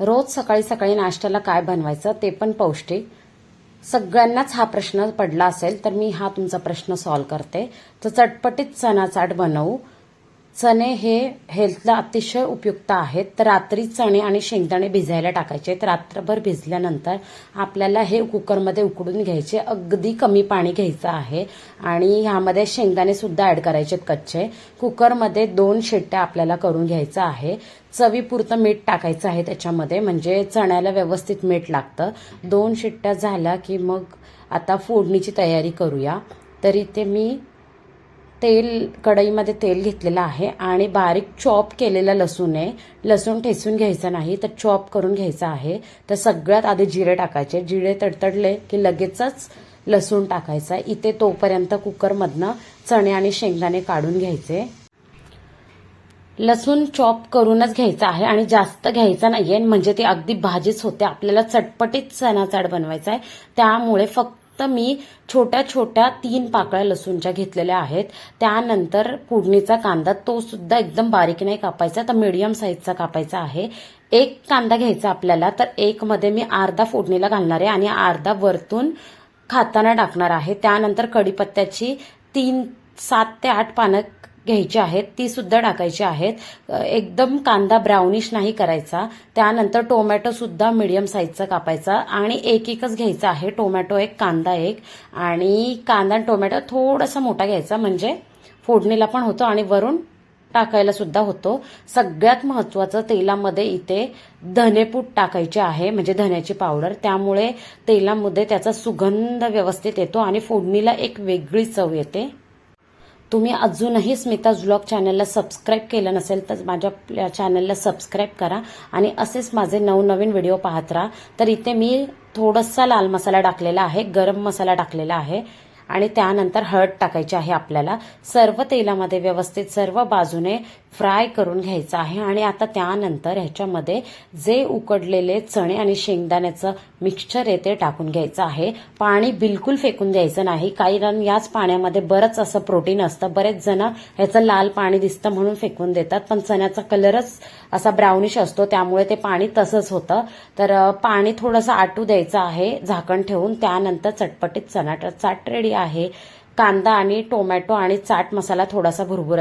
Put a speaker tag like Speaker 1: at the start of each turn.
Speaker 1: रोज सकाळी सकाळी नाश्त्याला काय बनवायचं ते पण पौष्टिक. सगळ्यांनाच हा प्रश्न पडला असेल तर मी हा तुमचा प्रश्न सॉल्व्ह करते. तर चटपटीत चणा चाट बनवू. चणे हे हेल्थला अतिशय उपयुक्त आहेत. तर रात्री चणे आणि शेंगदाणे भिजायला टाकायचे. रात्रभर भिजल्यानंतर आपल्याला हे कुकरमध्ये उकडून घ्यायचे. अगदी कमी पाणी घ्यायचं आहे. आणि ह्यामध्ये शेंगदाणे सुद्धा ऍड करायचे कच्चे. कुकरमध्ये दोन शिट्ट्या आपल्याला करून घ्यायचं आहे. चवीपुरतं मीठ टाकायचं आहे त्याच्यामध्ये. म्हणजे चण्याला व्यवस्थित मीठ लागतं. दोन शिट्ट्या झाल्या की मग आता फोडणीची तयारी करूया. तर इथे मी तेल कढईमध्ये तेल घेतलेलं आहे आणि बारीक चॉप केलेला लसूण आहे. लसूण ठेचून घ्यायचं नाही तर चॉप करून घ्यायचं आहे. तर सगळ्यात आधी जिरे टाकायचे. जिरे तडतडले की लगेचच लसूण टाकायचा इथे तोपर्यंत कुकरमधनं चणे आणि शेंगदाणे काढून घ्यायचे. लसूण चॉप करूनच घ्यायचं आहे आणि जास्त घ्यायचं नाहीये. म्हणजे ती अगदी भाजीच होते. आपल्याला चटपटीत चणाचाड बनवायचा आहे. त्यामुळे फक्त मी छोट्या छोट्या तीन पाकळ्या लसूणच्या घेतलेल्या आहेत. त्यानंतर फोडणीचा कांदा तो सुद्धा एकदम बारीक नाही कापायचा तर मीडियम साईजचा कापायचा आहे. एक कांदा घ्यायचा आपल्याला तर एक मध्ये मी अर्धा फोडणीला घालणार आहे आणि अर्धा वरतून खाताना टाकणार आहे. त्यानंतर कढीपत्त्याची तीन सात ते आठ पानं घ्यायची आहेत ती सुद्धा टाकायची आहेत. एकदम कांदा ब्राउनिश नाही करायचा. त्यानंतर टोमॅटो सुद्धा मिडियम साईजचा कापायचा आणि एक एकच घ्यायचा आहे. टोमॅटो एक कांदा एक. आणि कांदा आणि टोमॅटो थोडासा मोठा घ्यायचा म्हणजे फोडणीला पण होतो आणि वरून टाकायला सुद्धा होतो. सगळ्यात महत्वाचं तेलामध्ये इथे धनेपूट टाकायचे आहे म्हणजे धन्याची पावडर त्यामुळे तेलामध्ये त्याचा सुगंध व्यवस्थित येतो आणि फोडणीला एक वेगळी चव येते. तुम्ही अजूनही स्मिता ब्लॉग चॅनलला सबस्क्राईब केलं नसेल तर माझ्या चॅनलला सबस्क्राईब करा आणि असेच माझे नवनवीन व्हिडिओ पाहत राहा. तर इथे मी थोडासा लाल मसाला टाकलेला आहे गरम मसाला टाकलेला आहे. आणि त्यानंतर हळद टाकायची आहे आपल्याला. सर्व तेलामध्ये व्यवस्थित सर्व बाजूने फ्राय करून घ्यायचं आहे. आणि आता त्यानंतर ह्याच्यामध्ये जे उकडलेले चणे आणि शेंगदाण्याचं मिक्सचर आहे ते टाकून घ्यायचं आहे. पाणी बिलकुल फेकून द्यायचं नाही कारण याच पाण्यामध्ये बरंच असं प्रोटीन असतं. बरेच जण ह्याचं लाल पाणी दिसतं म्हणून फेकून देतात पण चण्याचा कलरच असा ब्राउनिश असतो त्यामुळे ते पाणी तसंच होतं. तर पाणी थोडंसं आटू द्यायचं आहे झाकण ठेवून त्यानंतर चटपटीत चणा चाट रेडी आहे. कांदा आणि टोमॅटो आणि चाट मसाला थोडासा भुरभुरा